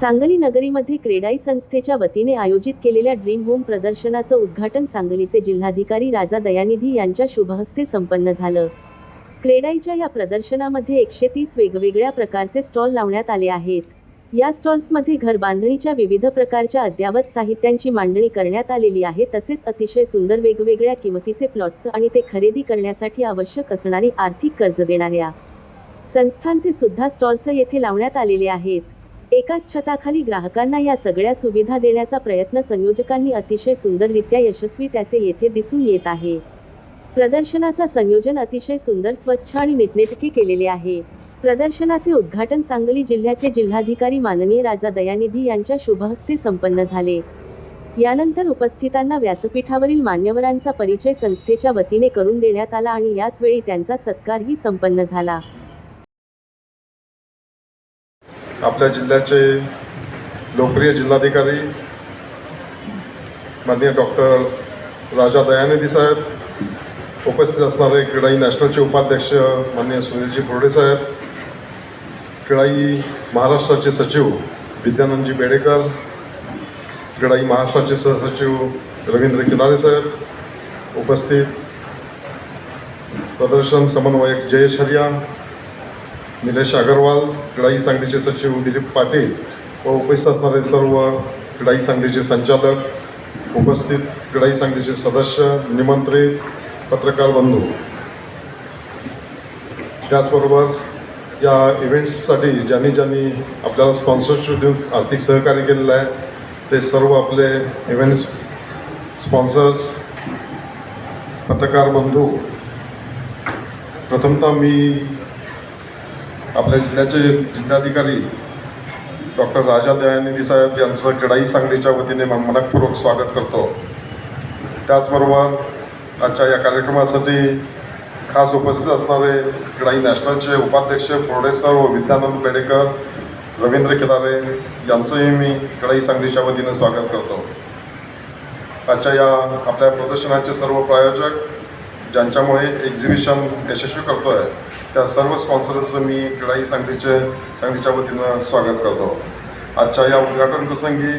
सांगली नगरीमध्ये क्रेडाई संस्थेच्या वतीने आयोजित केलेल्या ड्रीम होम प्रदर्शनाचं उद्घाटन सांगलीचे जिल्हाधिकारी राजा दयानिधी यांच्या शुभहस्ते संपन्न झालं. क्रेडाईच्या या प्रदर्शनामध्ये एकशे तीस वेगवेगळ्या प्रकारचे स्टॉल लावण्यात आले आहेत. या स्टॉल्समध्ये घर बांधणीच्या विविध प्रकारच्या अद्ययावत साहित्यांची मांडणी करण्यात आलेली आहे तसेच अतिशय सुंदर वेगवेगळ्या किमतीचे प्लॉट्स आणि ते खरेदी करण्यासाठी आवश्यक असणारी आर्थिक कर्ज देणाऱ्या संस्थांचे सुद्धा स्टॉल्स येथे लावण्यात आलेले आहेत. एकाच छताखाली ग्राहकांना या सगळ्या सुविधा देण्याचा प्रयत्न संयोजकांनी अतिशय सुंदररित्या यशस्वी त्याचे येथे दिसून येत आहे. प्रदर्शनाचा संयोजन अतिशय सुंदर स्वच्छ आणि नीटनेटके केलेले आहे. प्रदर्शनाचे उद्घाटन सांगली जिल्ह्याचे जिल्हाधिकारी माननीय राजा दयानिधी यांच्या शुभहस्ते संपन्न झाले. यानंतर उपस्थितांना व्यासपीठावरील मान्यवरांचा परिचय संस्थेच्या वतीने करून देण्यात आला आणि याचवेळी त्यांचा सत्कारही संपन्न झाला. आपल्या जिल्ह्याचे लोकप्रिय जिल्हाधिकारी माननीय डॉक्टर राजा दयानिधी साहेब उपस्थित असणारे क्रीडाई नॅशनलचे उपाध्यक्ष माननीय सुनीलजी बोर्डे साहेब क्रीडाई महाराष्ट्राचे सचिव विद्यानंदजी बेडेकर क्रीडाई महाराष्ट्राचे सहसचिव रवींद्र किनारे साहेब उपस्थित प्रदर्शन समन्वयक जयेश हरिया निलेश अगरवाल क्रीडाई सांगलीचे सचिव दिलीप पाटील व उपस्थित असणारे सर्व क्रीडाई सांगलीचे संचालक उपस्थित क्रीडाई सांगलीचे सदस्य निमंत्रित पत्रकार बंधू. त्याचबरोबर या इव्हेंट्ससाठी ज्यांनी ज्यांनी आपल्याला स्पॉन्सरशिप देऊन आर्थिक सहकार्य केलेलं आहे ते सर्व आपले इव्हेंट्स स्पॉन्सर्स पत्रकार बंधू. प्रथमतः मी आपल्या जिल्ह्याचे जिल्हाधिकारी डॉक्टर राजा दयानिधी साहेब यांचं कडाई सांगलीच्या वतीने मनपूर्वक स्वागत करतो. त्याचबरोबर आजच्या या कार्यक्रमासाठी खास उपस्थित असणारे कडाई नॅशनलचे उपाध्यक्ष प्रोडेसर व विद्यानंद पेडेकर रवींद्र केदारे यांचंही मी कडाई सांगलीच्या वतीने स्वागत करतो. आजच्या या आपल्या प्रदर्शनाचे सर्व प्रायोजक ज्यांच्यामुळे एक्झिबिशन यशस्वी करतो आहे त्या सर्व स्पॉन्सर्सचं मी क्रीडाई सांगलीचे सांगलीच्या वतीनं स्वागत करतो. आजच्या या उद्घाटन प्रसंगी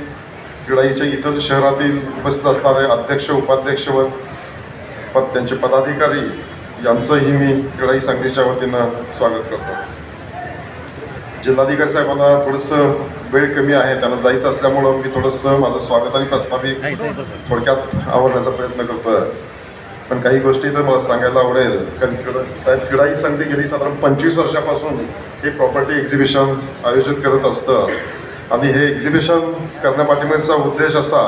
क्रीडाईच्या इतर शहरातील उपस्थित असणारे अध्यक्ष उपाध्यक्ष व पद त्यांचे पदाधिकारी यांचंही मी क्रीडाई सांगलीच्या वतीनं स्वागत करतो. जिल्हाधिकारी साहेबांना थोडंसं वेळ कमी आहे त्यांना जायचं असल्यामुळं मी थोडंसं माझं स्वागत आणि प्रस्तावित थोडक्यात आवडण्याचा प्रयत्न करतोय. पण काही गोष्टी तर मला सांगायला आवडेल. कारण क्रीडा साहेब क्रीडाई संधी गेली साधारण पंचवीस वर्षापासून हे प्रॉपर्टी एक्झिबिशन आयोजित करत असतं. आणि हे एक्झिबिशन करण्यापाठीमागचा उद्देश असा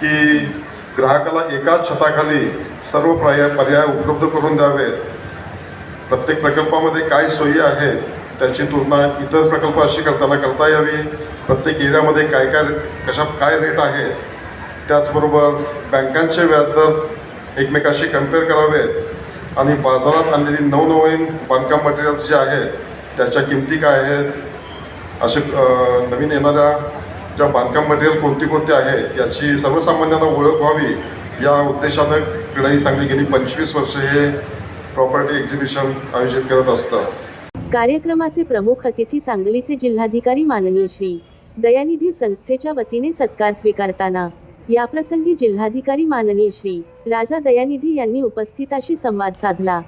की ग्राहकाला एकाच छताखाली सर्व पर्याय पर्याय उपलब्ध करून द्यावेत. प्रत्येक प्रकल्पामध्ये काय सोयी आहेत त्याची तुलना इतर प्रकल्पाशी करताना करता यावी. प्रत्येक एरियामध्ये काय काय कशा काय रेट आहेत त्याचबरोबर बँकांचे व्याजदर एकमेकाशी कंपेअर करावेत. आणि बाजारात आणलेली नवनवीन बांधकाम मटेरियल्स जे आहेत त्याच्या किमती काय आहेत? असे नवीन येणाऱ्या ज्या बांधकाम मटेरियल कोणती कोणती आहेत याची सर्वसामान्यांना ओळख व्हावी. या उद्देशानं क्रीडाई सांगली गेली पंचवीस वर्ष हे प्रॉपर्टी एक्झिबिशन आयोजित करत असतं. कार्यक्रमाचे प्रमुख अतिथी सांगलीचे जिल्हाधिकारी माननीय श्री. दयानिधी संस्थेच्या वतीने सत्कार स्वीकारताना याप्रसंगी जिल्हाधिकारी माननीय श्री राजा दयानिधी यांनी उपस्थिताशी संवाद साधला.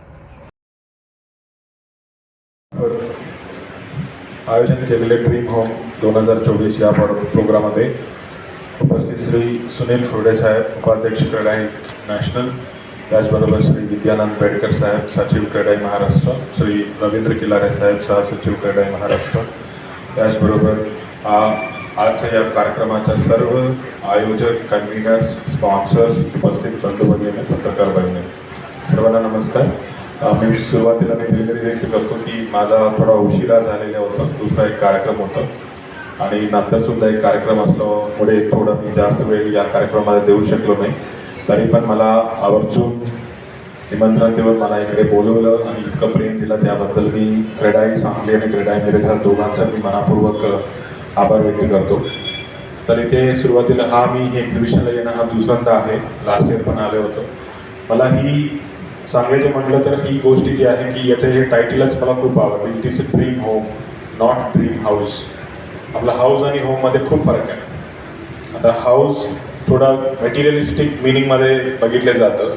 आयोजन केलेले ड्रीम होम दोन हजार चोवीस या प्रोग्राममध्ये उपस्थित श्री सुनील फुर्डे साहेब उपाध्यक्ष क्रेडाई नॅशनल त्याचबरोबर श्री विद्यानंद बेडकर साहेब सचिव क्रेडाई महाराष्ट्र श्री रवींद्र किलारे साहेब सहसचिव क्रेडाई महाराष्ट्र त्याचबरोबर आजच्या या कार्यक्रमाच्या सर्व आयोजक कन्व्हिनर्स स्पॉन्सर्स उपस्थित बंधू भगिनी पत्रकार भगिनी. सर्वांना नमस्कार. मी सुरुवातीला मी वेगळी व्यक्त करतो की माझा थोडा उशिरा झालेला होता. दुसरा एक कार्यक्रम होता. आणि नंतर सुद्धा एक कार्यक्रम असल्यामुळे थोडं मी जास्त वेळ या कार्यक्रमाला देऊ शकलो नाही. तरी पण मला आवर्जून निमंत्रण देऊन मला इकडे बोलवलं आणि इतकं प्रेम दिलं. त्याबद्दल मी क्रीडाई सांगली आणि क्रीडाई मिरज दोघांचं दोघांचा मी मनापूर्वक आभार व्यक्त करतो. तर इथे सुरुवातीला हा मी हे एक्झिबिशनला येणं हा दुसऱ्यांदा आहे. लास्ट इयर पण आलो होतो. मला ही सांगायचं म्हटलं तर ही गोष्ट जी आहे की याचं हे टायटलच मला खूप आवडतं. It is a dream home not dream house आपला हाऊस आणि होममध्ये खूप फरक आहे. आता हाऊस थोडा मटेरियलिस्टिक मिनिंगमध्ये बघितलं जातं.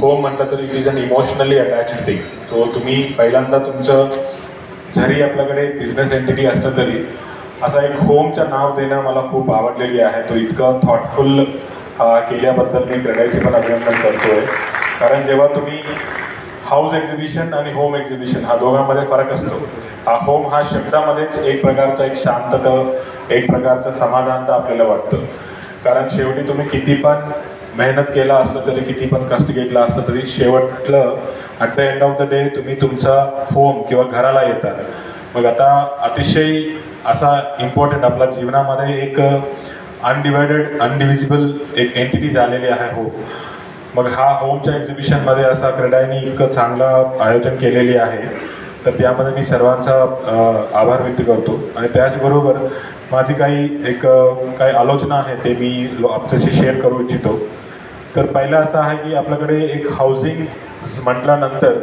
होम म्हटलं तर it is an emotionally attach thing तो तुम्ही पहिल्यांदा तुमचं जरी आपल्याकडे बिझनेस एंटिटी असलं तरी असा एक होमचं नाव देणं मला खूप आवडलेली आहे. तो इतकं थॉटफुल केल्याबद्दल मी क्रेडायचे पण अभिनंदन करतोय. कारण जेव्हा तुम्ही हाऊस एक्झिबिशन आणि होम एक्झिबिशन हा दोघांमध्ये फरक असतो. हा होम हा शब्दामध्येच एक प्रकारचा एक शांतता एक प्रकारचं समाधान तर आपल्याला वाटतं. कारण शेवटी तुम्ही किती पण मेहनत केला असलं तरी किती पण कष्ट घेतला असलं तरी शेवटलं at the end of the day तुम्ही तुमचा होम किंवा घराला येतात. मग आता अतिशय असा इम्पॉर्टंट आपल्या जीवनामध्ये एक uh, अनडिवायडेड अनडिव्हिजिबल एक एंटिटी झालेली आहे हो. मग हा होमच्या एक्झिबिशनमध्ये असा क्रीडाईने इतकं चांगलं आयोजन केलेली आहे. तर त्यामध्ये मी सर्वांचा uh, आभार व्यक्त करतो. आणि त्याचबरोबर माझी काही एक uh, काही आलोचना आहे ते मी लो- आपल्याशी शेअर करू इच्छितो. तर पहिलं असं आहे की आपल्याकडे एक हाऊसिंग म्हटल्यानंतर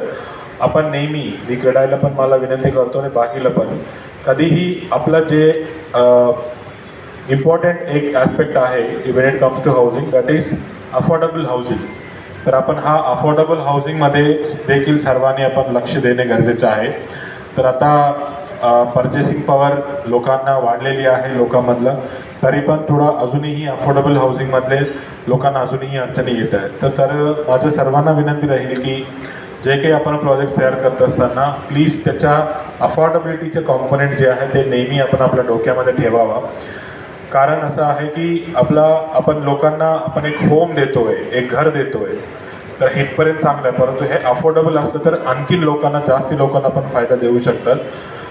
आपण नेहमी मी क्रीडायला पण मला विनंती करतो आणि बाकीला पण कधीही आपलं जे इम्पॉर्टंट एक ॲस्पेक्ट आहे when it comes to housing that is affordable housing तर आपण हा अफोर्डेबल हाऊसिंगमध्ये देखील सर्वांनी आपण लक्ष देणे गरजेचं आहे. तर आता परचेसिंग पॉवर लोकांना वाढलेली आहे लोकांमधलं तरी पण थोडं अजूनही अफोर्डेबल हाऊसिंगमधले लोकांना अजूनही अडचणी येत आहेत. तर तर माझं सर्वांना विनंती राहील की जे काही आपण प्रोजेक्ट तयार करत असताना प्लीज त्याच्या अफोर्डेबिलिटीचे कॉम्पोनेंट जे आहे ते नेहमी आपण आपल्या डोक्यामध्ये ठेवावा. कारण असं आहे की आपला आपण लोकांना आपण एक होम देतोय एक घर देतोय तर इथपर्यंत चांगलं आहे. परंतु हे अफोर्डेबल असलं तर आणखी लोकांना जास्ती लोकांना पण फायदा देऊ शकतात.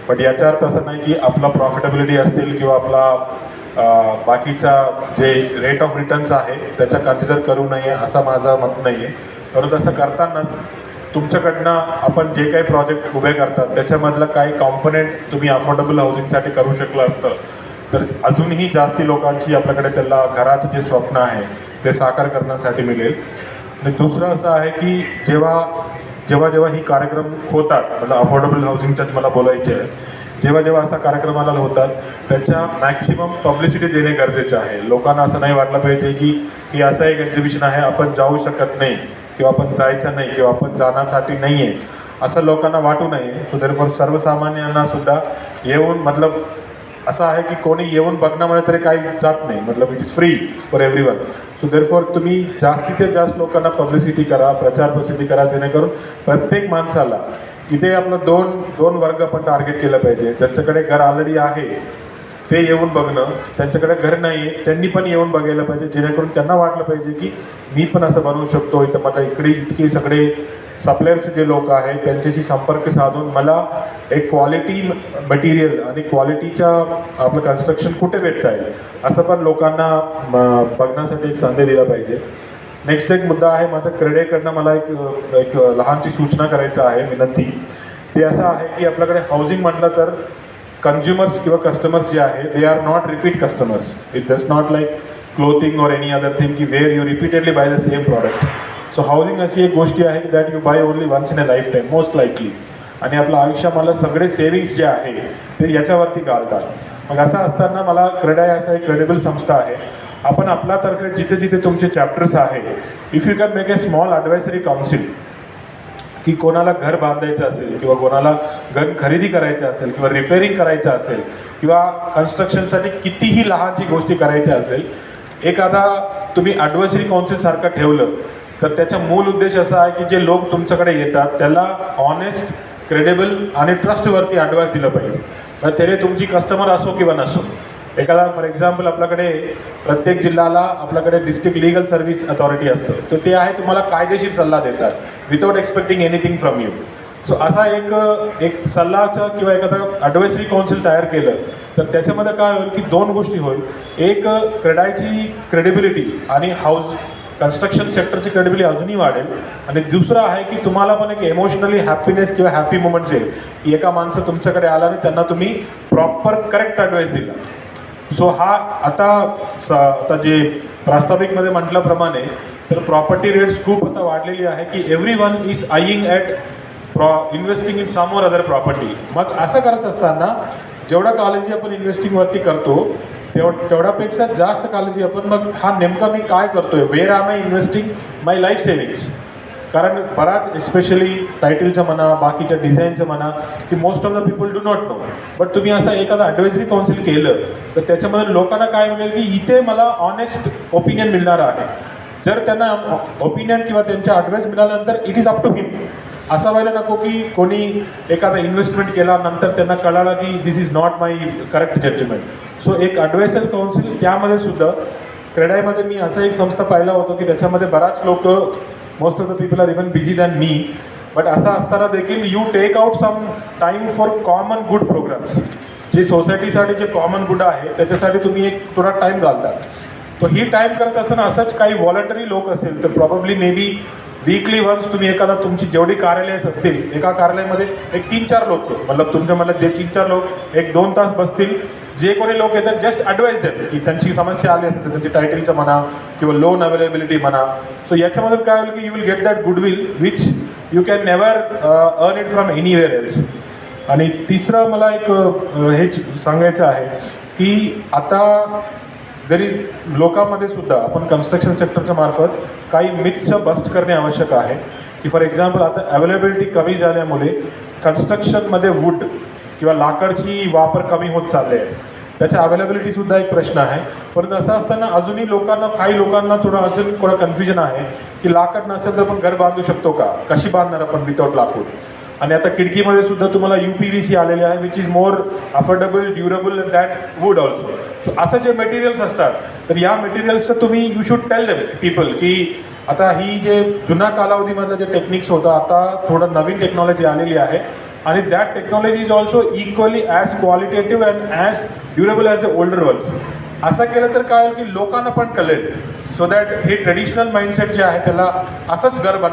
बट याचा अर्थ असं नाही की आपला प्रॉफिटेबिलिटी असतील किंवा आपला बाकीचा जे रेट ऑफ रिटर्न्स आहे त्याचा कन्सिडर करू नये असा माझा मत नाही आहे परंतु असं करतानाच तुमच्याकडनं आपण जे काही प्रोजेक्ट उभे करतात त्याच्यामधलं काही कॉम्पोनेंट तुम्ही अफोर्डेबल हाऊसिंगसाठी करू शकलं असतं. तर अजूनही जास्ती लोकांची आपल्याकडे त्याला घराचं जे स्वप्न आहे ते साकार करण्यासाठी मिळेल. आणि दुसरं असं आहे की जेव्हा जेव्हा जेव्हा ही कार्यक्रम होतात मला अफोर्डेबल हाऊसिंगच्याच मला बोलायचे आहे जेव्हा जेव्हा असा कार्यक्रमाला होतात त्याच्या मॅक्सिमम पब्लिसिटी देणे गरजेचे आहे. लोकांना असं नाही वाटलं पाहिजे की ही असं एक एक्झिबिशन आहे आपण जाऊ शकत नाही. किंवा आपण जायचं नाही किंवा आपण जाण्यासाठी नाही आहे असं लोकांना वाटू नये. सो देरफॉर सर्वसामान्यांना सुद्धा येऊन मतलब असं आहे की कोणी येऊन बघण्यामध्ये तरी काही जात नाही. मतलब it is free for everyone so therefore तुम्ही जास्तीत जास्त लोकांना पब्लिसिटी करा प्रचार प्रसिद्धी करा जेणेकरून प्रत्येक माणसाला इथे आपलं दोन दोन वर्ग आपण टार्गेट केलं पाहिजे. ज्यांच्याकडे घर ऑलरेडी आहे ते येऊन बघणं त्यांच्याकडे घर नाही आहे त्यांनी पण येऊन बघायला पाहिजे जेणेकरून त्यांना वाटलं पाहिजे की मी पण असं बनवू शकतो. इथं मला इकडे इतके सगळे सप्लायर्स जे लोक आहेत त्यांच्याशी संपर्क साधून मला एक क्वालिटी मटेरियल आणि क्वालिटीच्या आपलं कन्स्ट्रक्शन कुठे भेटत आहे असं पण लोकांना बघण्यासाठी एक संधी दिला पाहिजे. नेक्स्ट एक मुद्दा आहे माझ्या क्रेडेकडनं मला एक एक लहानशी सूचना करायचं आहे विनंती. ते असं आहे की आपल्याकडे हाऊसिंग म्हटलं तर कन्झ्युमर्स किंवा कस्टमर्स जे आहे they are not repeat customers it does not like clothing or any other thing की where you repeatedly buy the same product so housing अशी एक गोष्टी आहे की that you buy only once in a lifetime most likely आणि आपलं आयुष्य मला सगळे सेविंग्स जे आहे ते याच्यावरती घालतात मग असं असताना मला क्रेडाय असा एक क्रेडिबल संस्था आहे. आपण आपल्यातर्फे जिथे जिथे तुमचे चॅप्टर्स आहे if you can make a small advisory council की कोणाला घर बांधायचं असेल किंवा कोणाला घर खरेदी करायचं असेल किंवा रिपेअरिंग करायचं असेल किंवा कन्स्ट्रक्शनसाठी कितीही लहानची गोष्टी करायच्या असेल एखादा तुम्ही ॲडवायसरी काउन्सिलसारखं ठेवलं तर त्याचा मूल उद्देश असा आहे की जे लोक तुमच्याकडे येतात त्याला ऑनेस्ट क्रेडेबल आणि ट्रस्टवरती ॲडवाईस दिलं पाहिजे. तर त्याने तुमची कस्टमर असो किंवा नसो एखादा फॉर एक्झाम्पल आपल्याकडे प्रत्येक जिल्ह्याला आपल्याकडे डिस्ट्रिक्ट लिगल सर्व्हिस अथॉरिटी असतं. तर ते आहे तुम्हाला कायदेशीर सल्ला देतात. Without expecting anything from you so असा एक एक सल्लाचं किंवा एखादा ॲडवायसरी काउन्सिल तयार केलं तर त्याच्यामध्ये काय होईल की दोन गोष्टी होईल. एक क्रेडायची क्रेडिबिलिटी आणि हाऊस कन्स्ट्रक्शन सेक्टरची क्रेडिबिलिटी अजूनही वाढेल. आणि दुसरं आहे की तुम्हाला पण एक इमोशनली हॅपीनेस किंवा हॅपी मुमेंट्स येईल. की एका माणसं तुमच्याकडे आला आणि त्यांना तुम्ही प्रॉपर करेक्ट ॲडवाईस दिला. सो हा आता सा आता जे प्रास्ताविकमध्ये म्हटल्याप्रमाणे तर प्रॉपर्टी रेट्स खूप आता वाढलेली आहे की everyone is eyeing at pro investing in some or other property मग असं करत असताना जेवढा काळजी आपण इन्व्हेस्टिंगवरती करतो तेव तेवढ्यापेक्षा जास्त काळजी आपण मग हा नेमका मी काय करतोय? Where am I investing my life savings कारण बराच एस्पेशली टायटलचं म्हणा बाकीच्या डिझाईनचं म्हणा की most of the people do not know but तुम्ही असं एखादा ॲडवायझरी काउन्सिल केलं तर त्याच्यामध्ये लोकांना काय मिळेल की इथे मला ऑनेस्ट ओपिनियन मिळणार आहे. जर त्यांना ओपिनियन किंवा त्यांच्या ॲडवाईस मिळाल्यानंतर it is up to him असा व्हायला नको की कोणी एखादा इन्व्हेस्टमेंट केला नंतर त्यांना कळालं की this is not my correct judgement so एक ॲडवायसर काउन्सिल त्यामध्ये सुद्धा क्रेडाईमध्ये मी असा एक संस्था पाहिला होतो की त्याच्यामध्ये बराच लोक most of the people are even busy than me but असं असताना देखील you take out some time for common good programmes जे सोसायटीसाठी जे कॉमन गुड आहे त्याच्यासाठी तुम्ही एक थोडा टाईम घालता तो ही टाईम करत असताना असंच काही व्हॉलंटरी लोक असेल तर probably maybe weekly once तुम्ही एखादा तुमची जेवढी कार्यालय असतील एका कार्यालयामध्ये एक तीन चार लोक मतलब तुमच्या मला जे तीन चार लोक एक दोन तास बसतील जे कोणी लोक येतात जस्ट ॲडवाईस देत की त्यांची समस्या आली असते त्यांची टायटलचं म्हणा किंवा लोन अवेलेबिलिटी म्हणा. सो याच्यामधून काय होईल की you will get that goodwill which you can never earn it from anywhere else आणि तिसरं मला एक हे सांगायचं आहे की आता देर इज लोकांमध्ये सुद्धा आपण कन्स्ट्रक्शन सेक्टरच्या मार्फत काही मिथचं बस्ट करणे आवश्यक आहे. की फॉर एक्झाम्पल आता अवेलेबिलिटी कमी झाल्यामुळे कन्स्ट्रक्शनमध्ये वूड किंवा लाकडची वापर कमी होत चालले आहे. त्याच्या अवेलेबिलिटीसुद्धा एक प्रश्न आहे. परंतु असं असताना अजूनही लोकांना काही लोकांना थोडं अजून थोडं कन्फ्युजन आहे की लाकड नसेल तर आपण घर बांधू शकतो का? कशी बांधणार आपण विदाउट लाकूड? आणि आता खिडकीमध्ये सुद्धा तुम्हाला यू पी व्ही सी आलेले आहे which is more affordable durable that would also so असं जे मटेरियल्स असतात तर या मटेरियल्सचं तुम्ही you should tell them people की आता ही जे जुना कालावधीमधलं जे टेक्निक्स होतं आता थोडं नवीन टेक्नॉलॉजी आलेली आहे. आणि that technology is also equally as qualitative and as durable as the older ones असं केलं तर काय होईल की लोकांना पण कळेल. सो दॅट हे ट्रेडिशनल माइंडसेट जे आहे त्याला असंच घर बनव